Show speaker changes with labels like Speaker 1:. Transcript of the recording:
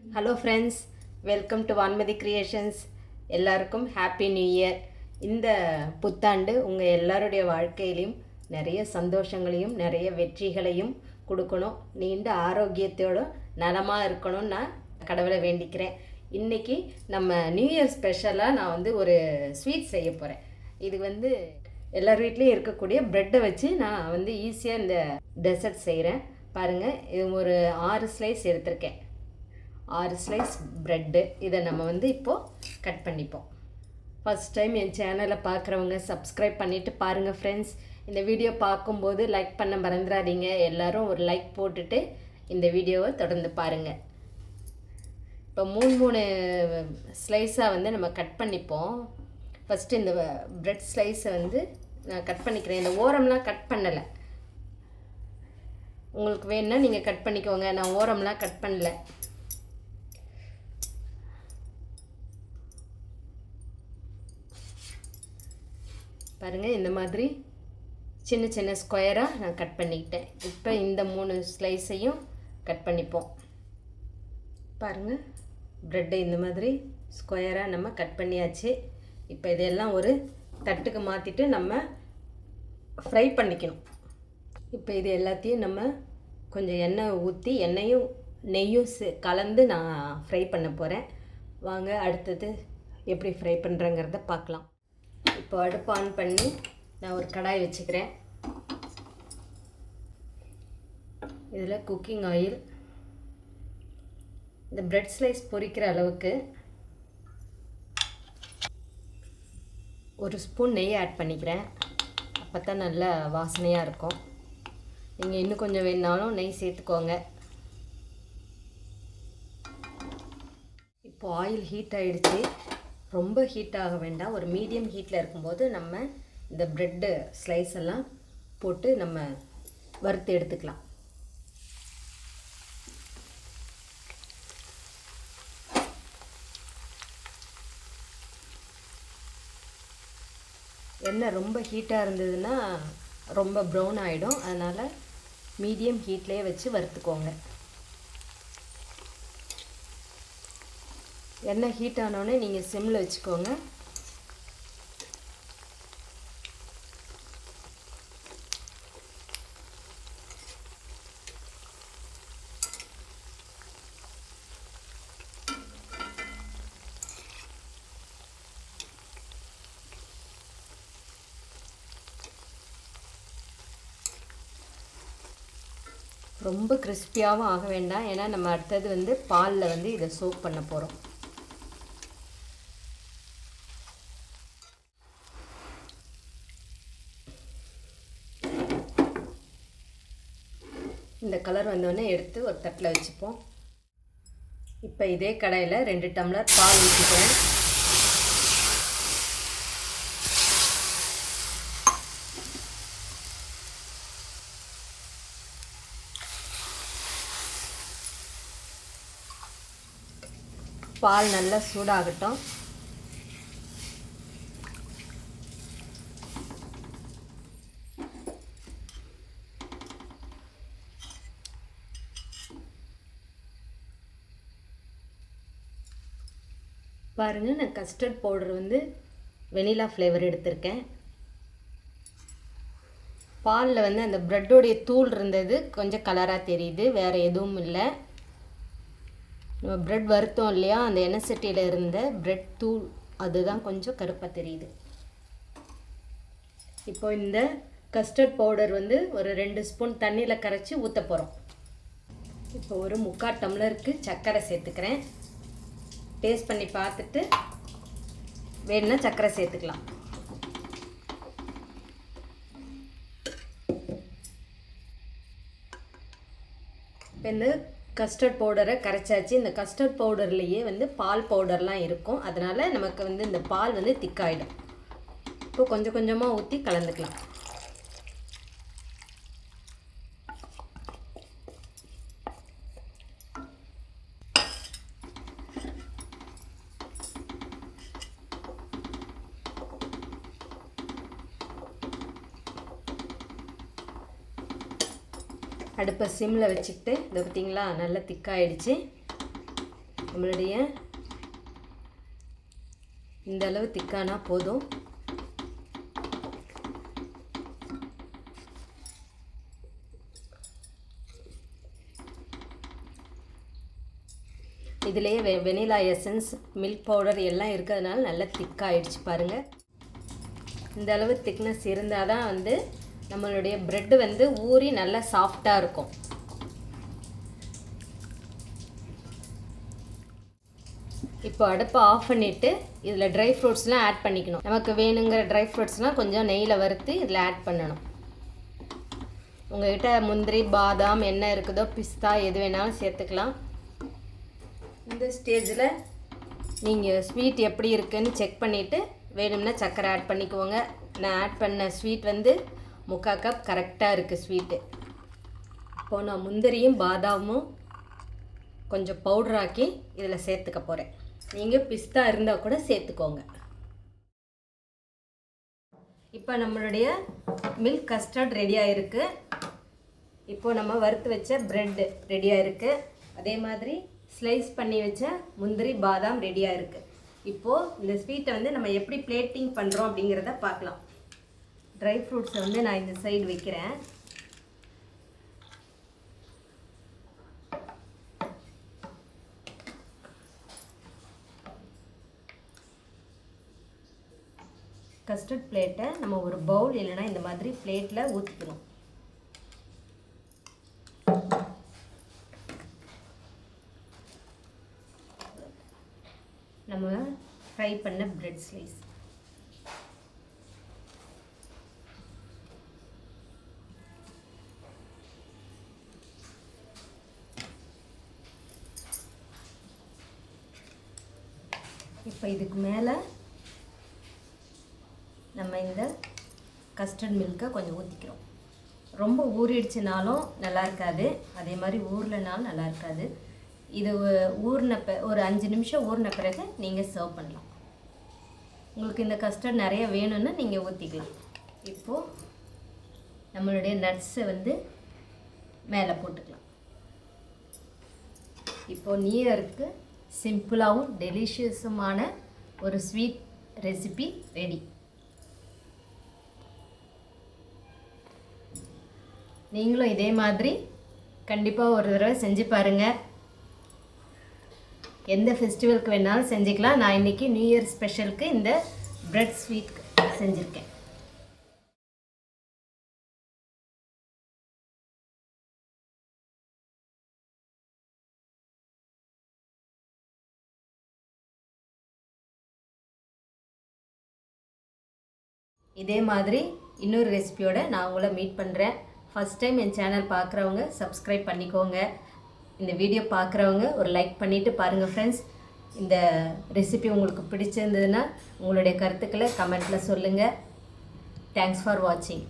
Speaker 1: Hello friends welcome to Vanmathi creations எல்லாருக்கும் happy new year இந்த புத்தாண்டு உங்கள் எல்லாருடைய வாழ்க்கையிலையும் நிறைய சந்தோஷங்களையும் நிறைய வெற்றிகளையும் கொடுக்கணும். நீண்ட ஆரோக்கியத்தோட நலமாக இருக்கணும்னு நான் கடவுளை வேண்டிக்கிறேன். இன்றைக்கி நம்ம நியூ இயர் ஸ்பெஷலாக நான் வந்து ஒரு ஸ்வீட் செய்ய போகிறேன் இது வந்து எல்லார் வீட்லேயும் இருக்கக்கூடிய ப்ரெட்டை வச்சு நான் வந்து ஈஸியாக இந்த டெசர்ட் செய்கிறேன் பாருங்கள் இது ஒரு ஆறு ஸ்லைஸ் எடுத்திருக்கேன். ஆறு ஸ்லைஸ் ப்ரெட்டு இதை நம்ம வந்து இப்போது கட் பண்ணிப்போம். ஃபஸ்ட் டைம் என் சேனலை பார்க்குறவங்க சப்ஸ்கிரைப் பண்ணிவிட்டு பாருங்கள் ஃப்ரெண்ட்ஸ் இந்த வீடியோ பார்க்கும்போது லைக் பண்ண மறந்துடாதீங்க. எல்லோரும் ஒரு லைக் போட்டுட்டு இந்த வீடியோவை தொடர்ந்து பாருங்கள் இப்போ மூணு மூணு ஸ்லைஸாக வந்து நம்ம கட் பண்ணிப்போம். ஃபஸ்ட்டு இந்த ப்ரெட் ஸ்லைஸை வந்து நான் கட் பண்ணிக்கிறேன். இந்த ஓரம்லாம் கட் பண்ணலை. உங்களுக்கு வேணும்னா நீங்கள் கட் பண்ணிக்கோங்க. நான் ஓரம்லாம் கட் பண்ணல. பாருங்கள் இந்த மாதிரி சின்ன சின்ன ஸ்கொயராக நான் கட் பண்ணிக்கிட்டேன். இப்போ இந்த மூணு ஸ்லைஸையும் கட் பண்ணிப்போம். பாருங்கள் ப்ரெட்டை இந்த மாதிரி ஸ்கொயராக நம்ம கட் பண்ணியாச்சு. இப்போ இதெல்லாம் ஒரு தட்டுக்கு மாற்றிட்டு நம்ம ஃப்ரை பண்ணிக்கணும். இப்போ இது எல்லாத்தையும் நம்ம கொஞ்சம் எண்ணெய் ஊற்றி எண்ணெயும் நெய்யும் சே- கலந்து நான் ஃப்ரை பண்ண போகிறேன் வாங்க அடுத்தது எப்படி ஃப்ரை பண்ணுறேங்கிறத பார்க்கலாம். இப்போ அடுப்பு ஆன் பண்ணி நான் ஒரு கடாய் வச்சுக்கிறேன். இதில் குக்கிங் ஆயில் இந்த பிரெட் ஸ்லைஸ் பொரிக்கிற அளவுக்கு ஒரு ஸ்பூன் நெய் ஆட் பண்ணிக்கிறேன். அப்போ தான் நல்ல வாசனையாக இருக்கும். நீங்கள் இன்னும் கொஞ்சம் வேணுனாலும் நெய் சேர்த்துக்கோங்க. இப்போ ஆயில் ஹீட் ஆயிடுச்சு. ரொம்ப ஹீட் ஆக வேண்டாம். ஒரு மீடியம் ஹீட்டில் இருக்கும்போது நம்ம இந்த ப்ரெட்டு ஸ்லைஸ் எல்லாம் போட்டு நம்ம வறுத்து எடுத்துக்கலாம். எண்ணெய் ரொம்ப ஹீட்டாக இருந்ததுன்னா ரொம்ப ப்ரௌன் ஆகிடும் அதனால் மீடியம் ஹீட்லேயே வச்சு வறுத்துக்கோங்க. எண்ணெய் ஹீட் ஆனோடனே நீங்கள் சிம்மில் வச்சுக்கோங்க. ரொம்ப கிறிஸ்பியாகவும் ஆக வேண்டாம். ஏன்னா நம்ம அடுத்தது வந்து பாலில் வந்து இதை சோப் பண்ண போகிறோம் இந்த கலர் வந்தோடனே எடுத்து ஒரு தட்டில் வச்சுப்போம். இப்போ இதே கடையில் ரெண்டு டம்ளர் பால் ஊற்றிக்கிறேன். பால் நல்லா சூடாகட்டும். பாருங்கள் நான் கஸ்டர்ட் பவுடர் வந்து வெனிலா ஃப்ளேவர் எடுத்திருக்கேன். பாலில் வந்து அந்த ப்ரெட்டோடைய தூள் இருந்தது கொஞ்சம் கலராக தெரியுது வேறு எதுவும் இல்லை. நம்ம ப்ரெட் வருத்தோம் இல்லையா அந்த எண்ணெய் சட்டியில் இருந்த ப்ரெட் தூள் அதுதான் கொஞ்சம் கருப்பாக தெரியுது. இப்போ இந்த கஸ்டர்ட் பவுடர் வந்து ஒரு ரெண்டு ஸ்பூன் தண்ணியில் கரைச்சி ஊற்ற போகிறோம் இப்போ ஒரு முக்கால் டம்ளருக்கு சர்க்கரை சேர்த்துக்கிறேன். டேஸ்ட் பண்ணி பார்த்துட்டு வேணும்னா சர்க்கரை சேர்த்துக்கலாம். இப்போ இந்த கஸ்டர்ட் பவுடரை கரைச்சாச்சு. இந்த கஸ்டர்ட் பவுடர்லேயே வந்து பால் பவுடர்லாம் இருக்கும். அதனால் நமக்கு வந்து இந்த பால் வந்து திக்காயிடும் இப்போ கொஞ்சம் கொஞ்சமாக ஊற்றி கலந்துக்கலாம். அடுப்பை சிம்மில் வச்சுக்கிட்டு இதை பார்த்தீங்களா நல்லா திக்காயிடுச்சு. நம்மளுடைய இந்த அளவு திக்கானா போதும். இதுலேயே வெ வெனிலா எசன்ஸ் மில்க் பவுடர் எல்லாம் இருக்கிறதுனால நல்லா திக்காயிடுச்சு பாருங்கள் இந்த அளவு திக்னஸ் இருந்தால் தான் வந்து நம்மளுடைய ப்ரெட்டு வந்து ஊறி நல்லா சாஃப்டாக இருக்கும். இப்போ அடுப்பை ஆஃப் பண்ணிவிட்டு இதில் ட்ரை ஃப்ரூட்ஸ்லாம் ஆட் பண்ணிக்கணும். நமக்கு வேணுங்கிற ட்ரை ஃப்ரூட்ஸ்லாம் கொஞ்சம் நெய்யில் வறுத்து இதில் ஆட் பண்ணணும். உங்கள்கிட்ட முந்திரி பாதாம் என்ன இருக்குதோ பிஸ்தா எது வேணாலும் சேர்த்துக்கலாம். இந்த ஸ்டேஜில் நீங்கள் ஸ்வீட் எப்படி இருக்குன்னு செக் பண்ணிவிட்டு வேணும்னா சர்க்கரை ஆட் பண்ணிக்குவோங்க நான் ஆட் பண்ண ஸ்வீட் வந்து முக்கால் கப் கரெக்டாக இருக்குது ஸ்வீட்டு இப்போது நான் முந்திரியும் பாதாமும் கொஞ்சம் பவுடராக்கி இதில் சேர்த்துக்க போகிறேன் நீங்கள் பிஸ்தா இருந்தால் கூட சேர்த்துக்கோங்க. இப்போ நம்மளுடைய மில்க் கஸ்டர்ட் ரெடியாக இருக்குது இப்போது நம்ம வறுத்து வச்ச ப்ரெட்டு ரெடியாக இருக்குது அதே மாதிரி ஸ்லைஸ் பண்ணி வச்ச முந்திரி பாதாம் ரெடியாக இருக்குது இப்போது இந்த ஸ்வீட்டை வந்து நம்ம எப்படி பிளேட்டிங் பண்ணுறோம் அப்படிங்கிறத பார்க்கலாம். ட்ரை ஃப்ரூட்ஸை வந்து நான் இந்த சைடு வைக்கிறேன். கஸ்டர்ட் பிளேட்டை நம்ம ஒரு பவுல் இல்லைன்னா இந்த மாதிரி பிளேட்டில் ஊற்றிக்கணும் நம்ம ஃப்ரை பண்ண பிரெட் ஸ்லைஸ் இதுக்கு மேலே நம்ம இந்த கஸ்டர்ட் மில்கை கொஞ்சம் ஊற்றிக்கிறோம் ரொம்ப ஊறிடுச்சுனாலும் நல்லா இருக்காது. அதே மாதிரி ஊர்லனாலும் நல்லா இருக்காது. இது ஊறின ப ஒரு அஞ்சு நிமிஷம் ஊறின பிறகு நீங்கள் சர்வ் பண்ணலாம். உங்களுக்கு இந்த கஸ்டர்ட் நிறைய வேணும்னு நீங்கள் ஊற்றிக்கலாம் இப்போது நம்மளுடைய நட்ஸை வந்து மேலே போட்டுக்கலாம். இப்போது நியூ இயருக்கு சிம்பிளாகவும் டெலிஷியஸுமான ஒரு ஸ்வீட் ரெசிபி ரெடி நீங்களும் இதே மாதிரி கண்டிப்பாக ஒரு தடவை செஞ்சு பாருங்கள் எந்த ஃபெஸ்டிவலுக்கு வேணாலும் செஞ்சுக்கலாம். நான் இன்றைக்கி நியூ இயர் ஸ்பெஷலுக்கு இந்த ப்ரெட் ஸ்வீட் செஞ்சுருக்கேன். இதே மாதிரி இன்னொரு ரெசிபியோடு நான் உங்களை மீட் பண்ணுறேன் ஃபஸ்ட் டைம் என் சேனல் பார்க்குறவங்க சப்ஸ்கிரைப் பண்ணிக்கோங்க. இந்த வீடியோ பார்க்குறவங்க ஒரு லைக் பண்ணிவிட்டு பாருங்கள் ஃப்ரெண்ட்ஸ் இந்த ரெசிபி உங்களுக்கு பிடிச்சிருந்ததுன்னா உங்களுடைய கருத்துக்களை கமெண்ட்டில் சொல்லுங்கள் தேங்க்ஸ் ஃபார் வாட்சிங்